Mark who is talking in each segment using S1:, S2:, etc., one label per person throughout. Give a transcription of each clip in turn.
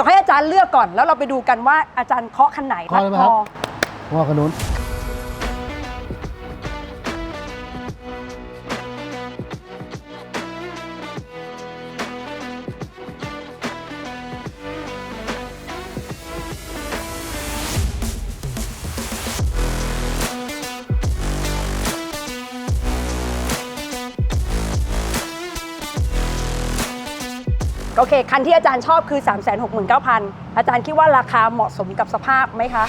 S1: ดี๋ยวให้อาจารย์เลือกก่อนแล้วเราไปดูกันว่าอาจารย์เคาะคันไหน
S2: เคาะเลยไหมครับ
S1: รัด
S2: ว่าขนุน
S1: โอเค คันที่อาจารย์ชอบคือ 3 6 9 0 0 0 อาจารย์คิดว่าราคาเหมาะสมกับสภาพไหมคะ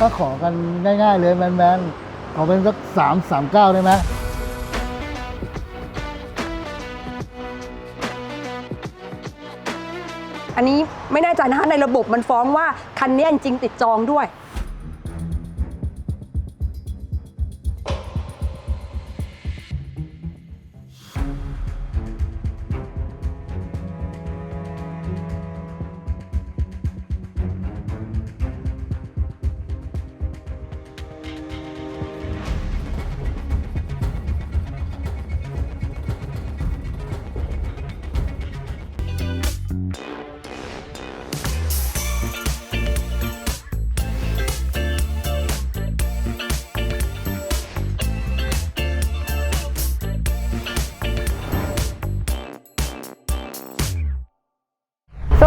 S2: ก็ขอกันง่ายๆเลยแมนๆขอเป็นสักสามสามเก้าได้ไหม
S1: อันนี้ไม่แน่ใจนะคะในระบบมันฟ้องว่าคันนี้จริงๆติดจองด้วย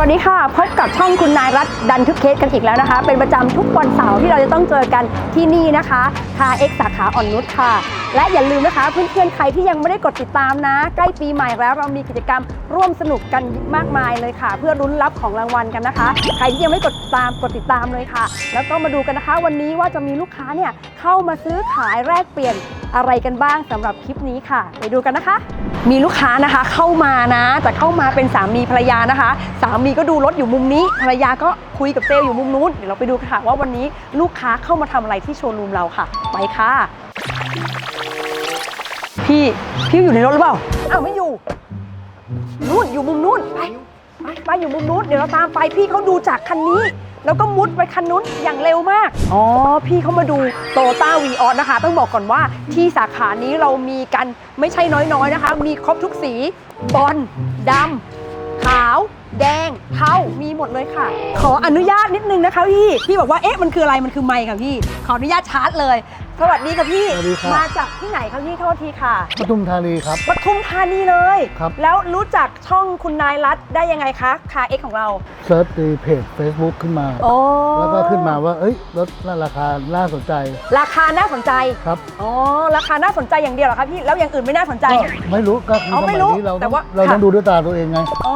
S1: วัสดีค่ะ พบกับช่องคุณนายรัฐดันทุกเคสกันอีกแล้วนะคะ เป็นประจำทุกวันเสาร์ที่เราจะต้องเจอกันที่นี่นะคะคาเอ็กสาขาอ่อนนุชค่ะ และอย่าลืมนะคะเพื่อนๆใครที่ยังไม่ได้กดติดตามนะ ใกล้ปีใหม่แล้วเรามีกิจกรรมร่วมสนุกกันมากมายเลยค่ะ เพื่อรุ้นรับของรางวัลกันนะคะ ใครที่ยังไม่กดติดตามกดติดตามเลยค่ะ แล้วก็มาดูกันนะคะ วันนี้ว่าจะมีลูกค้าเนี่ยเข้ามาซื้อขายแลกเปลี่ยนอะไรกันบ้างสำหรับคลิปนี้ค่ะ ไปดูกันนะคะ มีลูกค้านะคะเข้ามานะแต่เข้ามาเป็นสามีภรรยานะคะ สามีก็ดูรถอยู่มุมนี้ภรรยาก็คุยกับเซลล์อยู่มุมนู้นเดี๋ยวเราไปดูกันค่ะว่าวันนี้ลูกค้าเข้ามาทำอะไรที่โชว์รูมเราค่ะ ไปค่ะ พี่ พี่อยู่ในรถหรือเปล่า อ้าวไม่อยู่ นู่นอยู่มุมนู้นไปไปไปอยู่มุมนู้นเดี๋ยวเราตามไปพี่เขาดูจากคันนี้ แล้วก็มุดไปคันนู้นอย่างเร็วมาก อ๋อ พี่เขามาดูโตต้าวีออนะคะ ต้องบอกก่อนว่าที่สาขานี้เรามีกันไม่ใช่น้อยๆนะคะ มีครบทุกสีบอลดำขาว แดงเทามีหมดเลยค่ะ ขออนุญาตนิดนึงนะคะพี่ พี่บอกว่าเอ๊ะมันคืออะไรมันคือไมค์ค่ะพี่ ขออนุญาตชาร์จเลย สวัสดีค่ะพี่
S2: สวัสดีครับ
S1: มาจากที่ไหนคะพี่โทษทีค่ะ
S2: ปทุมธานีครับ
S1: ปทุมธานีเลย
S2: ครับ
S1: แล้วรู้จักช่องคุณนายรัฐได้ยังไงคะคาเอ็กของเรา
S2: เซิร์ชในเพจ Facebook ขึ้นมา
S1: โอ้
S2: แล้วก็ขึ้นมาว่า เอ้ยรถน่าราคาน่าสนใจ
S1: ราคาน่าสนใจ
S2: ครับ
S1: อ๋อราคาน่าสนใจอย่างเดียวเหรอคะพี่แล้วอย่างอื่นไม่น่าสนใจ
S2: ก็ไม่รู้ก็คือ
S1: เอา
S2: ส
S1: ไม่
S2: มัย
S1: รู้
S2: นี้เรา
S1: แต่
S2: ต้อง
S1: ว่า
S2: เราต้อง
S1: ค่ะ
S2: ดูด้วยตาตัวเองไง
S1: อ๋อ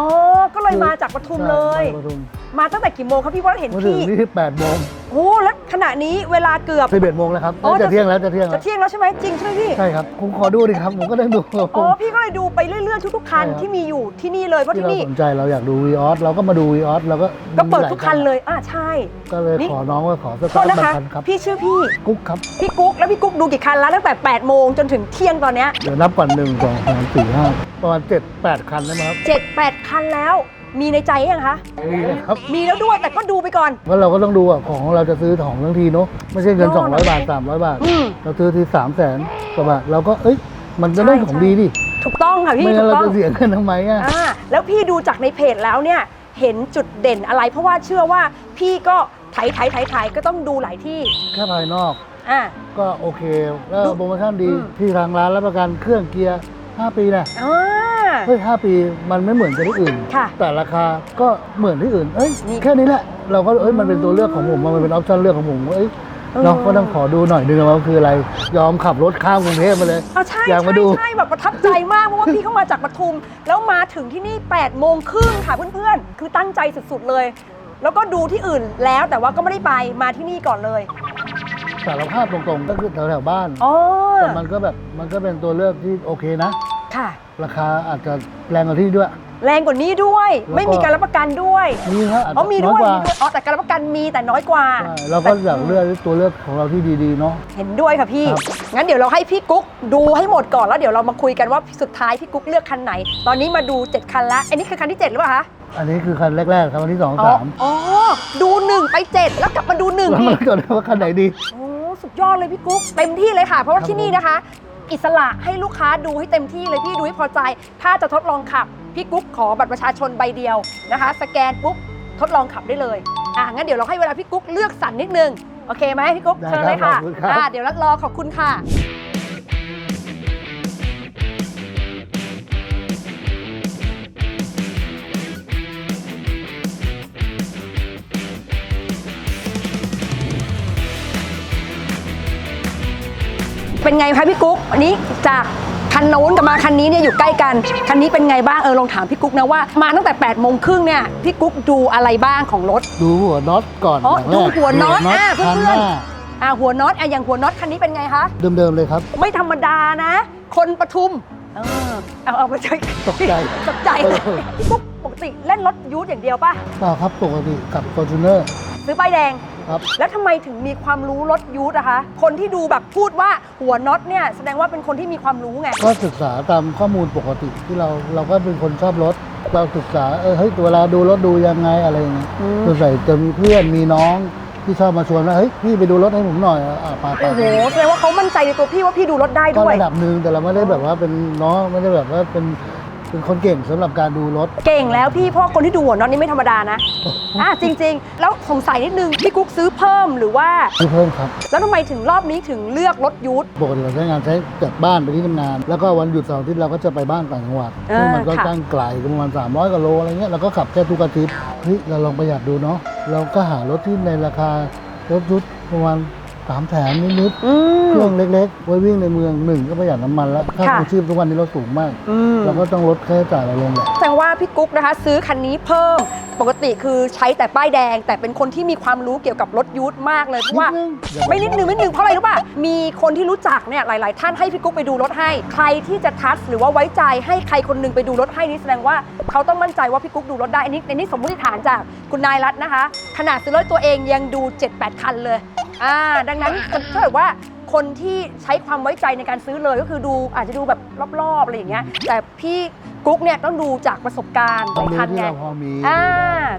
S1: ก็เลยมาจากปทุมเลย
S2: ใช่มาปทุม
S1: มาตั้งแต่กี่โมงครับพี่เพราะเห็น
S2: มาถึง
S1: พี่
S2: ที่8โมง
S1: โอ้แล้วขณะนี้เวลาเกือบ
S2: 11โมงแล้วครับ
S1: อ๋อ
S2: จะเที่ยงแล้วจะเที่ยง
S1: จะ
S2: แล้ว
S1: เที่ยงแล้วใช่ไหมจริงใช่ไหมพี่
S2: ใช่ครับผมขอดูดิครับผมก็ได้ดู
S1: อ๋อพี่ก็เลยดูไปเรื่อยๆ ทุกๆคัน
S2: ใช่ครับ
S1: ที่มีอยู่ที่นี่เลยเพราะ
S2: ที่
S1: ที่
S2: เรา
S1: นี่
S2: สนใจเราอยากดูวีออสเราก็มาดูวีออสเราก็
S1: ก็เปิด
S2: มีหา
S1: ทุกคันเลยอ่าใช่
S2: ก็เลย
S1: นี่
S2: ขอน้องว่าขอส
S1: โท
S2: ตา
S1: ษ
S2: ร์ท
S1: นะ
S2: บาง
S1: คะ
S2: คันครับ
S1: พี่ชื่อพี่
S2: กุ๊กครับ
S1: พี่กุ๊กแล้วพี่กุ๊กดูกี่คันแล้วตั้งแต่8โมงจนถึงเที่ยงตอนเนี้ย
S2: เดี๋ยวนับก่อนหนึ่งสองสามสี่ห้าประมาณเจ็ดแปดคันได้ไหมครับ
S1: เจ็ดแปดคันแล้ว มีในใจยังคะ
S2: มีเลยครับ
S1: มีแล้วด้วยแต่ก็ดูไปก่อน
S2: เพราะเราก็ต้องดูอะของเราจะซื้อของทั้งทีเนาะไม่ใช่เงิน
S1: โน่น
S2: 200 บาท 300 บาท
S1: อืม
S2: เราซื้อที่3 0 0แสนกว่าบาทเราก็เอ้ยมันจะได้
S1: ใช่
S2: ของ
S1: ใช่
S2: ดีดิ
S1: ถูกต้องค่ะพี่
S2: ไม่
S1: ถู
S2: งั้น
S1: ก
S2: เรา
S1: ต้อง
S2: จะเสียเงินทำไมอะ
S1: อ่าแล้วพี่ดูจากในเพจแล้วเนี่ยเห็นจุดเด่นอะไร เพราะว่าเชื่อว่าพี่ก็ไถไถไถไถก็ต้องดูหลายที่
S2: แค่ภายนอก
S1: อ่า
S2: ก็โอเค แล้ว
S1: ดู
S2: โปรโมชั่นดี
S1: อืม
S2: ที่ทางร้านรับประกันเครื่องเกียร์ 5 ปีนะ
S1: อ่า
S2: เฮ้ย5ปีมันไม่เหมือนกับที่อื่น
S1: ค่ะ
S2: แต่ราคาก็เหมือนที่อื่น เอ้ย
S1: นี่
S2: แค่นี้แหละ เราก็เอ้ยมันเป็นตัวเลือกของผม มันเป็นออปชั่นเลือกของผมเอ้ยเนาะ
S1: เออ
S2: ก็ต้องขอดูหน่อยนึงว่าคืออะไร ยอมขับรถข้ามกรุงเทพมาเลย
S1: เอาใช่
S2: อยากมา
S1: ใช่
S2: ดู
S1: ใช่แบบประทับใจมากเพราะว่าพี่เข้ามาจากปทุม แล้วมาถึงที่นี่8ปดโมงครึ่งค่ะเพื่อนๆ คือตั้งใจสุดๆเลย แล้วก็ดูที่อื่นแล้วแต่ว่าก็ไม่ได้ไปมาที่นี่ก่อนเลย
S2: สารภาพตรงๆ ก็คือแถวๆบ้าน
S1: อ๋อ
S2: แต่มันก็แบบมันก็เป็นตัวเลือกที่โอเคนะ
S1: ค่ะ
S2: ราคาอาจจะแรงกว่าที่ด้วย
S1: แรงกว่านี้ด้วย
S2: แล้วก็
S1: ไม่มีการรับประกันด้วย
S2: มีครับอาจ
S1: อ๋อ
S2: จะ
S1: มี
S2: น้
S1: ด้
S2: อ
S1: วยย
S2: กว่า
S1: มีด้วยอ๋อแต่การรับประกันมีแต่น้อยกว่า
S2: ใช่เราก็อยากเลือกตัวเลือกของเราที่ดีๆเนาะ
S1: เห็นด้วยค่ะพี่
S2: ครับ
S1: งั้นเดี๋ยวเราให้พี่กุ๊กดูให้หมดก่อนแล้วเดี๋ยวเรามาคุยกันว่าสุดท้ายพี่กุ๊กเลือกคันไหน ตอนนี้มาดู 7 คันละอันนี้คือคันที่ 7 หรือเปล่าคะ
S2: อันนี้คือคันแรกๆครับคันที่สอง
S1: อ๋อ
S2: สาม
S1: อ๋อ ดู 1 ไป 7 แล้วกลับมาดู1
S2: แล้ว
S1: อี
S2: มัน
S1: ก
S2: ก็ได้ว่าคันไหนดี
S1: โอ้สุดยอดเลยพี่กุ๊กเต็มที่เลยค่ะ เพราะว่า
S2: ครับ
S1: ที่นี่นะคะ อิสระให้ลูกค้าดูให้เต็มที่เลยพี่ดูให้พอใจ ถ้าจะทดลองขับ พี่กุ๊กขอบัตรประชาชนใบเดียวนะคะ สแกนปุ๊บทดลองขับได้เลยอะงั้นเดี๋ยวเราให้เวลาพี่กุ๊กเลือกสรรนิดนึง โอเคไหมพี่กุ๊ก
S2: ได้
S1: เชิญเลยค่ะ
S2: ครับขอบคุณครับ
S1: อะเดี๋ยวรัดรอขอบคุณค่ะ เป็นไงคะพี่กุ๊กอันนี้จากคันโน้นกับมาคันนี้เนี่ยอยู่ใกล้กันคันนี้เป็นไงบ้างเออลองถามพี่กุ๊กนะว่ามาตั้งแต่8ปดโมงครึ่งเนี่ยพี่กุ๊กดูอะไรบ้างของรถ
S2: ดูหัวน็อตก่อน
S1: อ๋อ
S2: อย่างแรก
S1: ดูหัวน็อตอะ
S2: คัน
S1: เพื่
S2: ห
S1: อน
S2: น้า
S1: ๆอะหัวน็อตอะอย่างหัวน็อตคันนี้เป็นไงคะ
S2: เดิมๆเลยครับ
S1: ไม่ธรรมดานะ คนปทุม เออ เอาเอาไปใช้
S2: ตกใจ
S1: ตกใจเลย
S2: เออ
S1: พี่กุ๊กปกติเล่นรถยูทอย่างเดียวป่ะ
S2: เปล่าครับปกติกับ f o r t u n e r
S1: ซื้อป้ายแดง
S2: ครับ
S1: แล้วทำไมถึงมีความรู้รถยูทอะคะ คนที่ดูแบบพูดว่าหัวน็อตเนี่ยแสดงว่าเป็นคนที่มีความรู้ไง
S2: ก็ศึกษาตามข้อมูลปกติที่เราเราก็เป็นคนชอบรถ เราศึกษาเออเฮ้ยเวลาดูรถดูยังไงอะไรอย่างเงี้ย
S1: อืม
S2: ส่วนใหญ่จะมีเพื่อนมีน้องที่ชอบมาชวนว่าเฮ้ยพี่ไปดูรถให้ผมหน่อยอะไปไป
S1: โอ้โหแสดงว่าเขามั่นใจในตัวพี่ว่าพี่ดูรถได้
S2: ก็
S1: ด้วย
S2: ระดับหนึ่งแต่เราไม่ได้แบบว่าเป็นน้องไม่ได้แบบว่าเป็น เป็นคนเก่งสำหรับการดูรถ
S1: เก่งแล้วพี่เพราะคนที่ดูหัวน็อตนี่ไม่ธรรมดานะ อะจริง ๆ แล้วสงสัยนิดนึงพี่กุ๊กซื้อเพิ่มหรือว่า
S2: ที่เพิ่มครับ
S1: แล้วทำไมถึงรอบนี้ถึงเลือกรถยูท
S2: ปกติเราใช้งานใช้จากบ้านไปที่ทำงาน แล้วก็วันหยุดเสาร์อาทิตย์เราก็จะไปบ้านต่างจังหวัด
S1: อ่า
S2: ซึ่งมันก็
S1: ค่ะ
S2: ตั้งไกลประมาณ 300กว่าโลอะไรเงี้ยเราก็ขับแค่ทุกอาทิตย์เฮ้ยเราลองประหยัดดูเนาะเราก็หารถที่ในราคารถยุทธประมาณ สามแถมนิด
S1: อื
S2: ๆ
S1: ม
S2: เครื่องเล็กๆ ไว้วิ่งในเมืองหนึ่งก็ประหยัดน้ำมันแล้วค่า
S1: ค่ะ
S2: ครองชีพทุกวันนี้เราสูงมาก
S1: อืม
S2: เราก็ต้องลดค่าใช้จ่ายเราลงแหละ
S1: แสดงว่าพี่กุ๊กนะคะ ซื้อคันนี้เพิ่มปกติคือใช้แต่ป้ายแดง แต่เป็นคนที่มีความรู้เกี่ยวกับรถยูทมากเลยเพราะว่า
S2: นิดนึงอย่าบอก
S1: ไม่นิดนึงไม่นิดนึงเพราะอะไรรู้ป่ะมีคนที่รู้จักเนี่ยหลาย ๆ ท่านให้พี่กุ๊กไปดูรถให้ ใครที่จะทัชหรือว่าไว้ใจให้ใครคนหนึงไปดูรถให้นี่แสดงว่าเขาต้องมั่นใจว่าพี่กุ๊กดูรถได้อันนี้อันนี้สมมติฐานจากคุณนายรัตน์นะคะ ขนาดซื้อรถตัวเองยังดู 7-8 คันเลย อ่าดังนั้นถ้าเกิดว่าคนที่ใช้ความไว้ใจในการซื้อเลยก็คือดูอาจจะดูแบบรอบๆอะไรอย่างเงี้ยแต่พี่กุ๊กเนี่ยต้องดูจากประสบการณ์ห
S2: ควา
S1: ลามย
S2: รู้
S1: คัน
S2: ที่
S1: ไง
S2: เราพอมี
S1: อ่า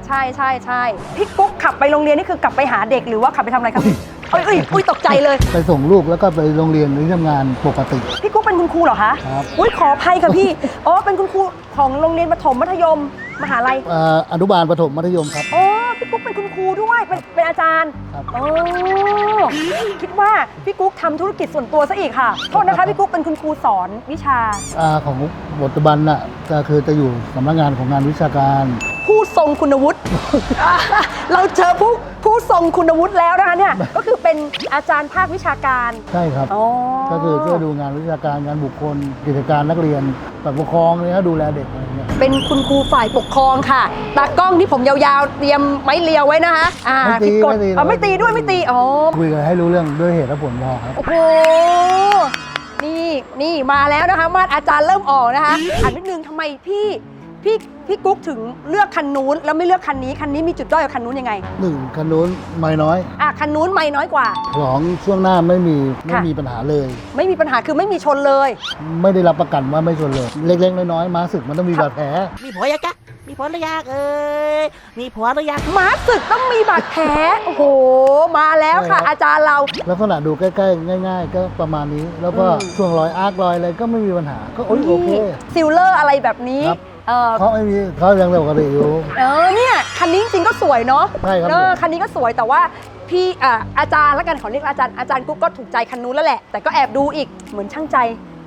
S1: ใช่ใช่ใช่พี่กุ๊กขับไปโรงเรียนนี่คือกลับไปหาเด็กหรือว่าขับไปทำอะไรครับเอ้ยเอ้ยอุ้ยตกใจเลย
S2: ไปส่งลูกแล้วก็ไปโรงเรียนหรือทำงานปกติ
S1: พี่กุ๊กเป็นคุณครูเหรอคะ
S2: ครับ
S1: อุ้ยขออภัยค่ะพี่ อ๋อ เป็นคุณครูของโรงเรียนประถมมัธยม มหาลัย
S2: เอ่ออนุบาลประถมมัธยมครับ
S1: อ๋อพี่กุ๊กเป็นคุณครูด้วย เป็นเป็นอาจารย์
S2: ครับ
S1: อ๋อคิดว่าพี่กุ๊กทำธุรกิจส่วนตัวซะอีกค่ะ โทษนะคะพี่กุ๊กเป็นคุณครูสอนวิชา
S2: อาของปัจจุบันน่ะก็คือจะอยู่สำนักงานของงานวิชาการ
S1: ผู้ทรงคุณวุฒิ เราเจอผู้ ผู้ทรงคุณวุฒิแล้วนะคะเนี่ย ก็คือเป็นอาจารย์ภาควิชาการ
S2: ใช่ครับ
S1: อ๋อ
S2: ก็คือช่วยดูงานวิชาการงานบุคคล กิจการนักเรียนฝ่ายปกครองเนี่ยดูแลเด็กอะไรเงี้ย
S1: เป็นคุณครูฝ่ายปกครองค่ะตากล้องที่ผมยาวๆ เตรียมไม้เรียวไว้นะคะอ่า
S2: ไม่ตี
S1: ผิดกฎ
S2: ไม่ตี
S1: อ๋อไม่ตีด้วยไม่ตีอ๋อ
S2: คุยกันให้รู้เรื่องด้วยเหตุและผลพอครับ
S1: โอ้โห นี่ นี่มาแล้วนะคะ มาดอาจารย์เริ่มออกนะคะถามนิดนึงทำไมพี่ พี่พี่กุ๊กถึงเลือกคันนู้นแล้วไม่เลือกคันนี้คันนี้มีจุดด้อยกับคันนู้นยังไง
S2: หนึ่งคันนู้นไม่น้อย
S1: อะคันนู้นไม่น้อยกว่า
S2: สองช่วงหน้าไม่มีไม่
S1: ค่ะ
S2: มีปัญหาเลย
S1: ไม่มีปัญหาคือไม่มีชนเลย
S2: ไม่ได้รับประกันว่าไม่ชนเลย เล็กๆน้อยๆม้าศึกมันต้องมีบาดแผล
S3: มีผัวยังจ๊ะมีผัวหรือยังเอ้ยมีผัวหรือยัง
S1: ม้าศึกต้องมีบาดแผลโอ้โหมาแล้วค่ะ อาจารย์เรา
S2: ลักษณะดูใกล้ๆ ง่าย ๆ ก็ประมาณนี้ แล้วก็
S1: อืม
S2: ช่วงรอยอาร์ครอยอะไรก็ไม่มีปัญหาก็โอ้ยโอเค
S1: ซิลเลอร์อะไรแบบนี้
S2: ครับ
S1: เออ
S2: เขาไม่มีเขายังปกติอยู่
S1: เออเนี่ยคันนี้จริงๆก็สวยเนาะ
S2: ใช่ครับ
S1: เออ
S2: ผม
S1: คันนี้ก็สวยแต่ว่าพี่อ่าอาจารย์แล้วกันขอเรียกอาจารย์อาจารย์กุ๊กก็ถูกใจคันนู้นแล้วแหละ แต่ก็แอบดูอีกเหมือนช่างใจ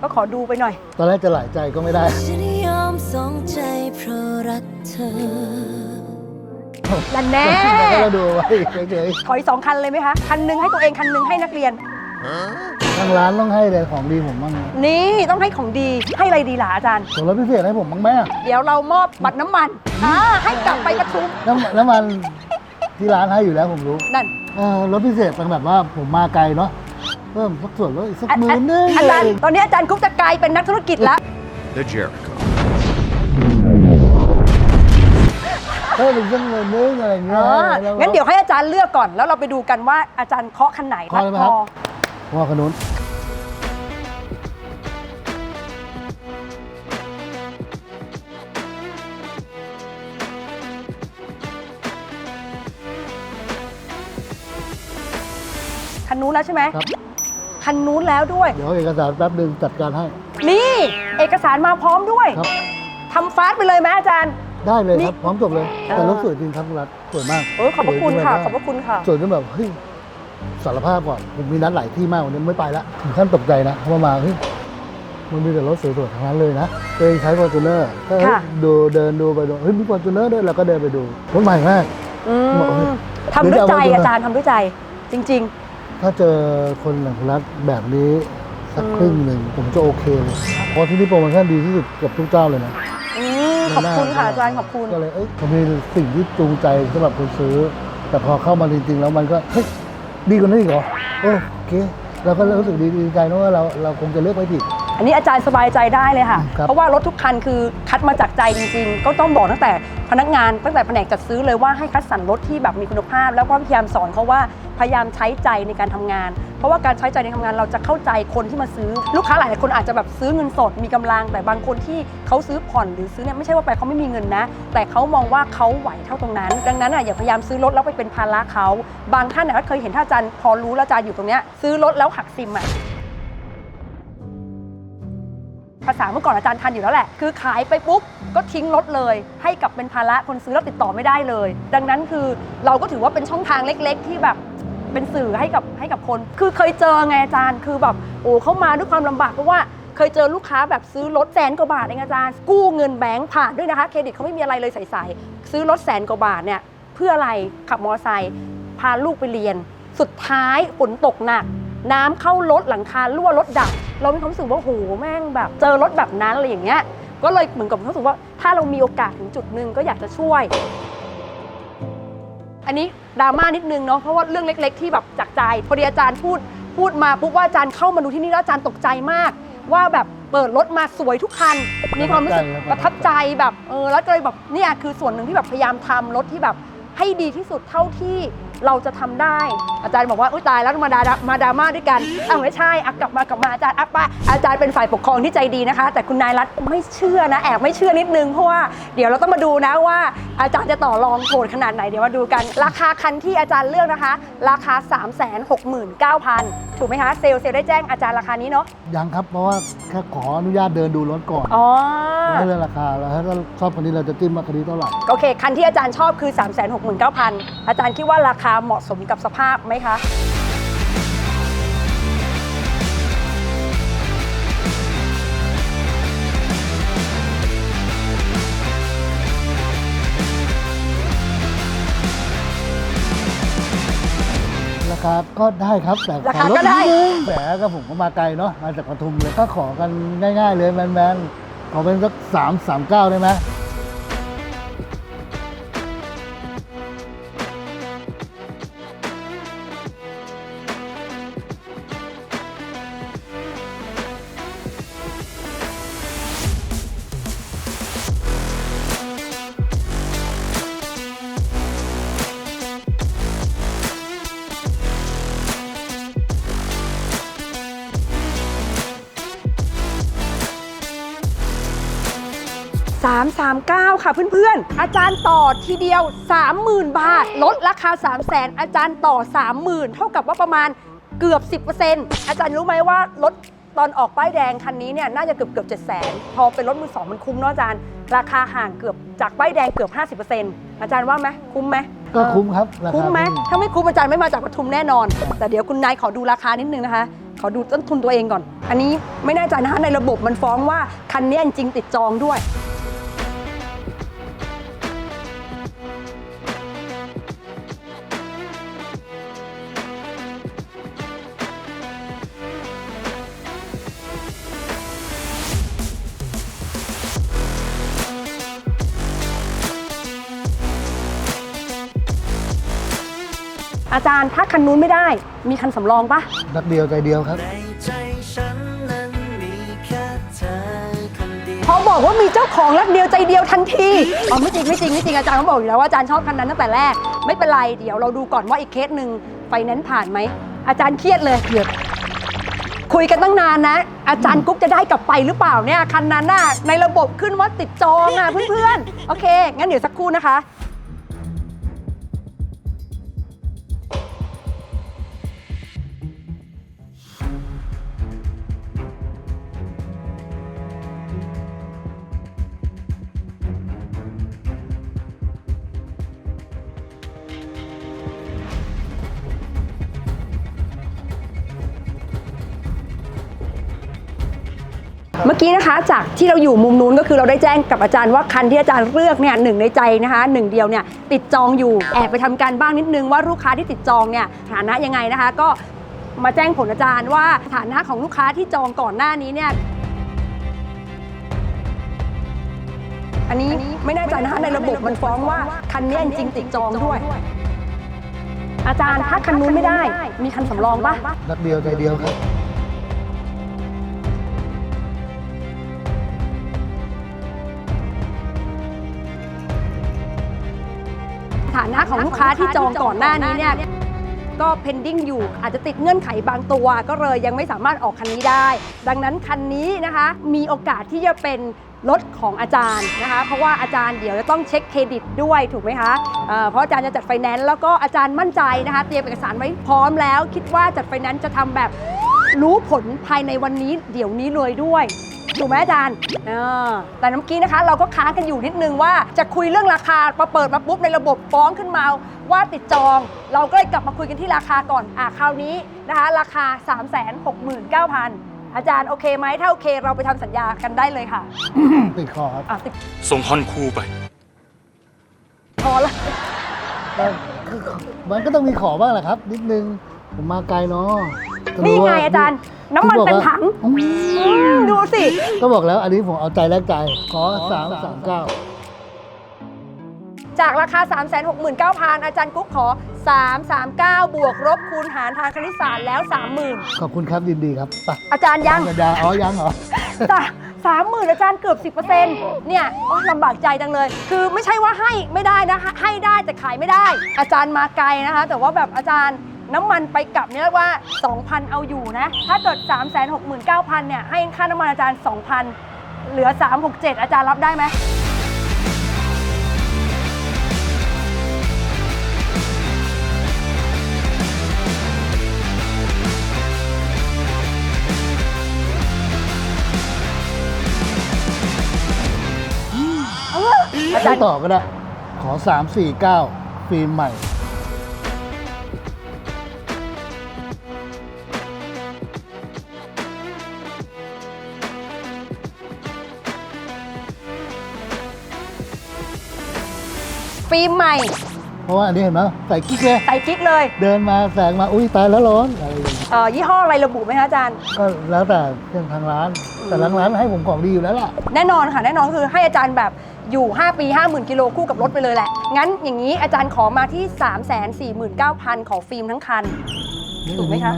S1: ก็ขอดูไปหน่อย
S2: ตอนแรกจะหลายใจก็ไม่ได้
S4: ฉันยอมสองใจเพราะรักเธอ
S1: นั่นแน่
S2: ก็เราดูไว้เฉย
S1: ถอยสองคันเลยไหมคะ คันหนึงให้ตัวเองคันหนึงให้นักเรียน
S2: ๆ ทางร้านต้องให้เลยของดีผมบ้างนะ
S1: นี่ต้องให้ของดีให้อะไรดีล่ะอาจารย์
S2: ส่วนลดพิเศษให้ผมบ้างไหมอะ
S1: เดี๋ยวเรามอบบัตรน้ำมันอ่าให้กลับไปประชุม
S2: น้ำน้ำมันที่ร้านให้อยู่แล้วผมรู้
S1: นั่น
S2: เออรถพิเศษเป็นแบบว่าผมมาไกลเนาะเพิ่มสักส่วนลดอีกสัก
S1: อะ
S2: หมื่
S1: อะ
S2: นนึง
S1: อาจารย์ ตอนนี้อาจารย์กุ๊กจะกลายเป็นนักธุรกิจแล้ว
S5: The Jericho.
S2: เพิ่มอีกสักหมื่นนึงอะไรอย่างเงี้
S1: เอยอ
S2: แล้ว
S1: งั้นเดี๋ยวให้อาจารย์เลือกก่อน แล้วเราไปดูกันว่าอาจารย์เคาะคันไหน
S2: เคาะเลยไหมครับ ว่าขนุน
S1: คันนู้นแล้วใช่ไหม
S2: ครับ
S1: คันนู้นแล้วด้วย
S2: เดี๋ยวเอกสารแป๊บหนึ่งจัดการให้
S1: นี่ เอกสารมาพร้อมด้วย
S2: ครับ
S1: ทำฟาสต์ไปเลยไหมอาจารย์
S2: ได้เลย
S1: นี่
S2: ครับ พร้อมจบเลย
S1: เออ
S2: แต่รถสวยจริงครับคุณรัฐสวยมาก
S1: โอ้ยขอบพระคุณค่ะ
S2: สวย
S1: ขอบพระคุณค่ะ
S2: สวยจนแบบเฮ้ย สารภาพก่อนผมมีนัดหลายที่มากวันนี้ไม่ไปละถึงขั้นตกใจนะเพราะว่ามาเฮ้ยมันมีแต่รถสวยๆทั้งนั้นเลยนะตัวเองใช้ฟอร์จูเนอร์ก็เฮ้ย
S1: ค่ะ
S2: ดูเดินดูไปดูเฮ้ยมีฟอร์จูเนอร์ด้วยเราก็เดินไปดูรถใหม่มาก
S1: อื
S2: บอกเฮ้
S1: ม
S2: ย
S1: ทำด้วยใจ
S2: เดี๋ยวจะเอามาดู
S1: อาจารย์ทำด้วยใจจริง
S2: ถ้าเจอคนอย่างคุณรัฐแบบนี้สัก
S1: อืม
S2: ครึ่งหนึ่งผมจะโอเคเลยเพราะที่นี่โปรโมชั่นดีที่สุดเกับทุกเจ้าเลยนะ
S1: ๆอืมขอบคุณค่ะอาจารย์ขอบคุณ
S2: ก็เลยเอ้ยมันมีสิ่งที่จูงใจสำหรับคนซื้อ แต่พอเข้ามาจริงๆแล้วมันก็เฮ้ย ดีกว่านั้นอีกเหรอโอเคเราก็รู้สึกดีใจนะว่าเราเราคงจะเลือกไว้ผิด
S1: อันนี้อาจารย์สบายใจได้เลยค่ะ
S2: ครับ
S1: เพราะว่ารถทุกคันคือคัดมาจากใจจริง ๆ ก็ต้องบอกตั้งแต่พนักงานตั้งแต่แผนกจัดซื้อเลยว่าให้คัดสรรรถที่แบบมีคุณภาพ แล้วก็พยายามสอนเขาว่าพยายามใช้ใจในการทำงาน เพราะว่าการใช้ใจในทำงานเราจะเข้าใจคนที่มาซื้อ ลูกค้าหลายๆคนอาจจะแบบซื้อเงินสดมีกำลัง แต่บางคนที่เขาซื้อผ่อนหรือซื้อเนี่ยไม่ใช่ว่าไปเขาไม่มีเงินนะ แต่เขามองว่าเขาไหวเท่าตรงนั้น ดังนั้นอะอย่าพยายามซื้อรถแล้วไปเป็นภาระเขาบางท่านเนี่ยเคยเห็นถ้าอาจารย์พอรู้แล้วอาจารย์อยู่ตรงเนี้ยซื้อรถแล้วหักซิมอะ ภาษาเมื่อก่อนอาจารย์ทันอยู่แล้วแหละ คือขายไปปุ๊บก็ทิ้งรถเลย ให้กับเป็นภาระคนซื้อแล้วติดต่อไม่ได้เลย ดังนั้นคือเราก็ถือว่าเป็นช่องทางเล็ก ๆ ที่แบบเป็นสื่อให้กับให้กับคน คือเคยเจอไงอาจารย์ คือแบบโอ้เข้ามาด้วยความลำบากเพราะว่าเคยเจอลูกค้าแบบซื้อรถแสนกว่าบาทเองอาจารย์ กู้เงินแบงค์ผ่านด้วยนะคะเครดิตเขาไม่มีอะไรเลยใส่ๆซื้อรถแสนกว่าบาทเนี่ยเพื่ออะไรขับมอเตอร์ไซค์พาลูกไปเรียน สุดท้ายฝนตกหนัก น้ำเข้ารถหลังคารั่วรถดับ เรามีความรู้สึกว่าโหแม่งแบบ เจอรถแบบนั้นอะไรอย่างเงี้ยก็เลยเหมือนกับรู้สึกว่าถ้าเรามีโอกาสถึงจุดหนึ่งก็อยากจะช่วย อันนี้ดราม่านิดนึงเนาะเพราะว่าเรื่องเล็ก ๆ ที่แบบจากใจพอดีอาจารย์พูดพูดมาปุ๊บว่าอาจารย์เข้ามาดูที่นี่แล้วอาจารย์ตกใจมาก ว่าแบบเปิดรถมาสวยทุกคัน มีความรู้สึกป
S2: ประระทั
S1: ทับบใจ
S2: ใจ
S1: แบบเออแล้วก็เลยแบบเนี่ยคือส่วนหนึ่งที่แบบพยายามทำรถที่แบบให้ดีที่สุดเท่าที่เราจะทำได้ อาจารย์บอกว่าอุ้ยตายแล้วมาดามาดราม่าด้วยกันอ้าวไม่ใช่อะกลับมากลับมาอาจารย์อะป้าอาจารย์เป็นฝ่ายปกครองที่ใจดีนะคะ แต่คุณนายรัฐไม่เชื่อนะแอบไม่เชื่อนิดนึงเพราะว่าเดี๋ยวเราต้องมาดูนะว่า อาจารย์จะต่อรองโหดขนาดไหนเดี๋ยวมาดูกัน ราคาคันที่อาจารย์เลือกนะคะ ราคา 3 6 9 0 0 0 ถูกไหมคะเซลล์เซลล์ได้แจ้งอาจารย์ราคานี้เนาะ
S2: ยังครับเพราะว่าแค่ขออนุญาตเดินดูรถก่อน
S1: อ๋อ
S2: ไม่เรื่องราคาแล้วถ้าชอบคันนี้เราจะจิ้มว่าคันนี้เท่าไหร่
S1: โอเคคันที่อาจารย์ชอบคือ 3 6 9 0 0 0อาจารย์คิดว่าราคาเหมาะสมกับสภาพไหมคะ
S2: ราคาก็ได้ครับแต่ข
S1: รา
S2: อ
S1: คา
S2: ล
S1: ก็
S2: ด
S1: ได้
S2: นิดนึงแหมก็ผมก็มาไกลเนาะมาจากปทุมเลยก็ขอกันง่าย ๆ เลยแมนๆขอเป็นสักสามสามเก้าได้ไหม
S1: 339 ค่ะเพื่อนๆ อาจารย์ต่อทีเดียว 30,000 บาท ลดราคา 3 0 0 0 0 0อาจารย์ต่อ 30,000 เท่ากับว่าประมาณเกือบ 10%อาจารย์รู้ไหมว่ารถตอนออกป้ายแดงคันนี้เนี่ยน่าจะเกือบเกือบ7 0 0 0 0พอเป็นรถมือสองมันคุ้มเนาะอาจารย์ ราคาห่างเกือบจากป้ายแดงเกือบ 50%อาจารย์ว่าไหมคุ้มไหม
S2: ก็คุ้มครับรา
S1: คุ้ม
S2: คา
S1: ไหมถ้าไม่คุ้มอาจารย์ไม่มาจากปทุมแน่นอน แต่เดี๋ยวคุณนายขอดูราคานิดนึงนะคะ ขอดูต้นทุนตัวเองก่อน อันนี้ไม่แน่ใจนะคะในระบบมันฟ้องว่าคันนี้จริงๆติดจองด้วย อาจารย์ถ้าคันนู้นไม่ได้ มีคันสำรองปะ
S2: นักเดียวใจเดียวครับ
S3: ในใจฉันนั้นมีแค่เธอคนเดียว
S1: พอบอกว่ามีเจ้าของรักเดียวใจเดียวทันทีอ๋อไม่จริงไม่จริงไม่จริงอาจารย์เขาบอกอยู่แล้วว่าอาจารย์ชอบคันนั้นตั้งแต่แรกไม่เป็นไรเดี๋ยวเราดูก่อนว่าอีกเคสหนึ่งไฟแนนซ์ผ่านไหมอาจารย์เครียดเลยเดี๋ยวคุยกันตั้งนานนะ อาจารย์กุ๊กจะได้กลับไปหรือเปล่าเนี่ยคันนั้นน่ะในระบบขึ้นว่าติดจองอะเพื่อนๆโอเค งั้นเดี๋ยวสักครู่นะคะ กี้นะคะจากที่เราอยู่มุมนู้นก็คือเราได้แจ้งกับอาจารย์ว่าคันที่อาจารย์เลือกเนี่ยหนึ่งในใจนะคะหนึ่งเดียวเนี่ยติดจองอยู่แอบไปทำการบ้างนิดนึงว่าลูกค้าที่ติดจองเนี่ยฐานะยังไงนะคะ ก็มาแจ้งผลอาจารย์ว่าฐานะของลูกค้าที่จองก่อนหน้านี้เนี่ยอันนี้ไม่แน่ใจนะคะในระบบมันฟ้องว่าคันนี้จริงติดจองด้วย อาจารย์ถ้าคันนู้นไม่ได้ มีคันสำรองปะ
S2: นักเดียวใจเดียวครับ
S1: ฐานะของลูกค้าที่จองก่อนหน้านี้เนี่ยก็ pending อยู่อาจจะติดเงื่อนไขบางตัว ก็เลยยังไม่สามารถออกคันนี้ได้ ดังนั้นคันนี้นะคะมีโอกาสที่จะเป็นรถของอาจารย์นะคะเพราะว่าอาจารย์เดี๋ยวจะต้องเช็คเครดิตด้วยถูกไหมคะเอ่อเพราะอาจารย์จะจัดไฟแนนซ์แล้วก็อาจารย์มั่นใจนะคะเตรียมเอกสารไว้พร้อมแล้ว คิดว่าจัดไฟแนนซ์จะทำแบบรู้ผลภายในวันนี้เดี๋ยวนี้เลยด้วย ถูกไหมอาจารย์เออแต่น้ำกี้นะคะ เราก็ค้างกันอยู่นิดนึงว่าจะคุยเรื่องราคามาเปิดมาปุ๊บในระบบฟ้องขึ้นมา ว่าติดจอง เราก็เลยกลับมาคุยกันที่ราคาก่อนอะคราวนี้นะคะ ราคา 3 6 9 0 0 0 อาจารย์โอเคไหมถ้าโอเคเราไปทำสัญญากันได้เลยค่ะ
S2: ติดคอครับ
S1: อะติด
S5: ส่งฮอนคูไป
S1: พอละ
S2: แต่คือมันก็ต้องมีขอบ้างแหละครับ นิดนึง ผมมาไกลเนาะก็
S1: นี่
S2: รู้
S1: ไง
S2: ว่
S1: อาจารย์ น้ำมันเต็มถัง
S2: อืม
S1: อืมดูสิ
S2: ก็บอกแล้วอันนี้ผมเอาใจแลกใจ ขอสามสามเก้า
S1: จากราคา 3 6 9 0 0 0 อาจารย์กุ๊กขอ 339 บวกลบคูณหารทางคณิตศาสตร์แล้ว 30,000
S2: ขอบคุณครับยินดีครับไป
S1: อาจารย์ยัง
S2: สัญญาอ๋อยังเหรอ
S1: จ้ะสามหมื่นอาจารย์เกือบ 10%เนี่ยโอ๊ยลำบากใจจังเลย คือไม่ใช่ว่าให้ไม่ได้นะคะให้ได้แต่ขายไม่ได้ อาจารย์มาไกลนะคะ แต่ว่าแบบอาจารย์ น้ำมันไปกลับเนี่ยว่า 2,000 เอาอยู่นะ ถ้าเกิด 3 6 9 0 0 0 เนี่ย ให้ค่าน้ำมันอาจารย์ 2,000 เหลือ 367 อาจารย์รับได้ไหมอาจาร
S2: ไม่
S1: ย์
S2: ต่อก็ได้ ขอสามสี่เก้าฟิล์มใหม่
S1: ฟิล์มใหม่
S2: เพราะว่าอันนี้เห็นไหมใส่กิ๊กเลย
S1: ใส่กิ๊กเลย
S2: เดินมาแสงมาอุ้ยตายแล้วร้อนอะไรอย่างเงี้ย
S1: เอ่อยี่ห้ออะไรระบุไหมคะอาจารย์
S2: ก็แล้วแต่ทางร้าน แต่ทางร้านให้ผมของดีอยู่แล้วล่ะ
S1: แน่นอนค่ะ แน่นอนคือให้อาจารย์แบบ อยู่ 5 ปี 50,000 กิโลคู่กับรถไปเลยแหละ งั้นอย่างนี้อาจารย์ขอมาที่ 349,000 ของฟิล์มทั้งคัน ถูกไหมคะ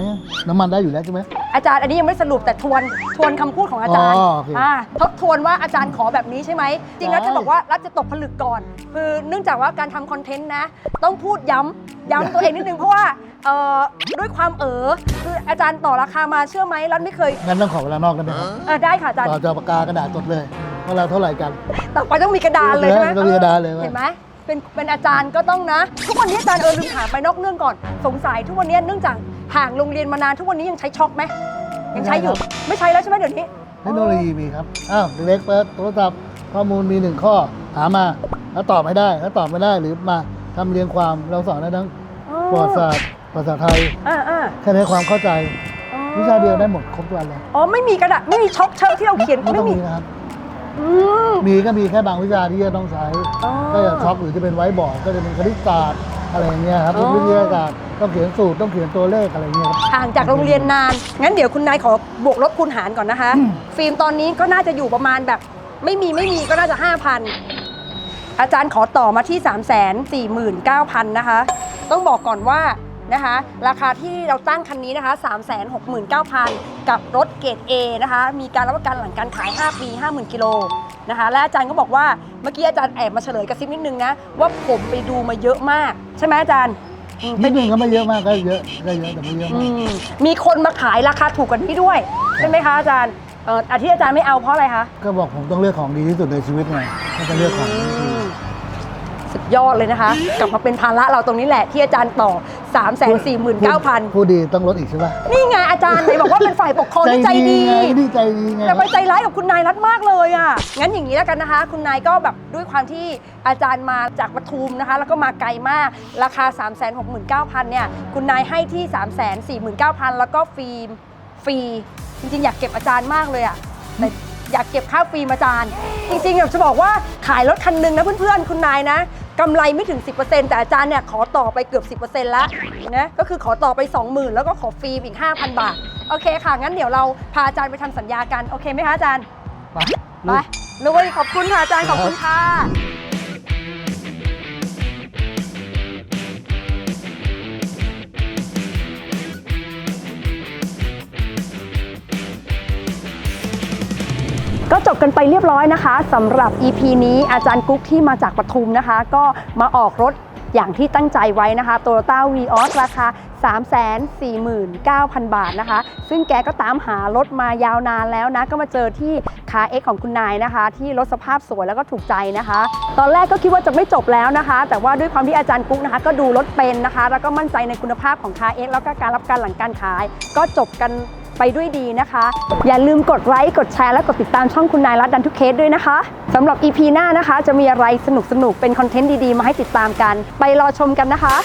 S2: น้ำมันได้อยู่แล้วใช่ไหม
S1: อาจารย์อันนี้ยังไม่สรุปแต่ทวนทวนคำพูดของอาจารย์
S2: อ๋อโอเคา
S1: ทบทวนว่าอาจารย์ขอแบบนี้ใช่ไหม จริงแล้ว
S2: ได้
S1: จะบอกว่ารัฐจะตกผลึกก่อน คือเนื่องจากว่าการทำคอนเทนต์นะ ต้องพูดย้ำย้ำตัวเองนิดนึงเพราะว่าเอ่อด้วยความเออคืออาจารย์ต่อราคามาเชื่อไหมรัฐไม่เคย
S2: งั้นต้องขอเวลานอกได้ไหมครับ
S1: เออได้ค่ะอาจารย์
S2: ต่อจอปากกากระดาษจดเลย ว่าเราเท่าไหร่กัน
S1: ต่อไปต้องมีกระดานเลยใช่ไหม
S2: ต้องมีกระดานเลย
S1: เห็นไหมเป็นเป็นอาจารย์ก็ต้องนะ ทุกวันนี้อาจารย์เออลืมถามไปนอกเรื่องก่อน สงสัยทุกวันนี้เนื่องจากห่างโรงเรียนมานานทุกวันนี้ยังใช้ช็อคไหมยังใช้อยู่ ไม่ใช้แล้วใช่ไหมเดี๋ยวนี้
S2: เทคโนโลยีมีครับอ้าวเล็กเปิดโทรศัพท์ข้อมูลมีหนึ่งข้อถามมา แล้วตอบไม่ได้แล้วตอบไม่ได้หรือมาทำเรียงความเราสอนได้ทั้ง
S1: อ๋อ
S2: ประวัติศาสตร์ภาษาไทย
S1: อ่าอ่า
S2: แค่ในความเข้าใจ
S1: อ๋อ
S2: วิชาเดียวได้หมดครบทุกวันเลย
S1: อ๋อไม่มีกระดาษไม่มีช็อคเชิญที่เราเขียน
S2: ไม่
S1: ไม่
S2: ต้อง
S1: มี
S2: มีนะครับ
S1: อืม
S2: มีก็มีแค่บางวิชาที่จะต้องใช้
S1: อ๋อ
S2: ก็จะช็อกหรือจะเป็นไว้บอร์ดก็จะเป็นคณิตศาสตร์อะไรอย่างเงี้ยครับ
S1: อ๋อ
S2: วิทยาศาสตร์ต้องเขียนสูตรต้องเขียนตัวเลขอะไรอย่างเงี้ยครับ
S1: ห่างจากโรงเรียนนาน งั้นเดี๋ยวคุณนายขอบวกลบคูณหารก่อนนะคะ ฟิล์มตอนนี้ก็น่าจะอยู่ประมาณแบบ ไม่มีไม่มีก็น่าจะ 5,000 อาจารย์ขอต่อมาที่ 3 4 9 0 0 0 นะคะ ต้องบอกก่อนว่า นะคะ ราคาที่เราตั้งคันนี้นะคะ 3 6 9 0 0 0 กับรถเกรด A นะคะ มีการรับประกันหลังการขาย 5 ปี 50,000 กิโลนะคะ และอาจารย์ก็บอกว่าเมื่อกี้อาจารย์แอบมาเฉลยกระซิบนิดนึงนะ ว่าผมไปดูมาเยอะมาก ใช่ไหมอาจารย์อืม
S2: นิดนึงก็ไม่เยอะมากก็เยอะก็เยอะแต่ไม่เยอะ
S1: อื
S2: มาก
S1: มมีคนมาขายราคาถูกกว่านี้ด้วย ใช่ไหมคะอาจารย์เอ่ออาที่อาจารย์ไม่เอาเพราะอะไรคะ
S2: ก็บอกผมต้องเลือกของดีที่สุดในชีวิตไงก็จะเลือกของดี
S1: สุด ยอดเลยนะคะ กลับมาเป็นภาระเราตรงนี้แหละที่อาจารย์ต่อ 3 4 9 0 0 0
S2: พูดดีต้องลดอีกใช่ปะ
S1: นี่ไงอาจารย์ไหนบอกว่าเป็นฝ่ายปกครองที่ใจดี
S2: ไงนี่ใจดีไง
S1: แต่ไปใจร้ายกับคุณนายรัดมากเลยอะงั้นอย่างนี้แล้วกันนะคะ คุณนายก็แบบด้วยความที่อาจารย์มาจากปทุมนะคะ แล้วก็มาไกลมากราคา 3 6 9 0 0 0เนี่ยคุณนายให้ที่ 3 4 9 0 0 0 แล้วก็ฟิล์มฟรีจริงๆ อยากเก็บอาจารย์มากเลยอะแต่อยากเก็บค่าฟิล์มอาจารย์ จริงๆอยากจะบอกว่าขายรถคันหนึ่งนะเพื่อนๆ คุณนายนะ กำไรไม่ถึง 10%แต่อาจารย์เนี่ยขอต่อไปเกือบ 10%แล้วนะก็คือขอต่อไป 20,000 แล้วก็ขอฟิล์มอีก 5,000 บาท โอเคค่ะ งั้นเดี๋ยวเราพาอาจารย์ไปทำสัญญากัน โอเคไหมคะอาจารย์
S2: ไป
S1: ไปลุยขอบคุณค่ะอาจารย์ขอบคุณค่ะ ก็จบกันไปเรียบร้อยนะคะสำหรับ EP นี้อาจารย์กุ๊กที่มาจากปทุมนะคะ ก็มาออกรถอย่างที่ตั้งใจไว้นะคะ Toyota v ีออสราคา 349,000 บาทนะคะ ซึ่งแกก็ตามหารถมายาวนานแล้วนะ ก็มาเจอที่คาเอ็กของคุณนายนะคะ ที่รถสภาพสวยแล้วก็ถูกใจนะคะ ตอนแรกก็คิดว่าจะไม่จบแล้วนะคะ แต่ว่าด้วยความที่อาจารย์กุ๊กนะคะ ก็ดูรถเป็นนะคะ แล้วก็มั่นใจในคุณภาพของคาเอ็กแล้วก็การรับการหลังการขาย ก็จบกัน ไปด้วยดีนะคะ อย่าลืมกดไลค์กดแชร์และกดติดตามช่องคุณนายรัตดันทุกเคสด้วยนะคะสำหรับ EP หน้านะคะ จะมีอะไรสนุกๆเป็นคอนเทนต์ดีๆ มาให้ติดตามกัน ไปรอชมกันนะคะ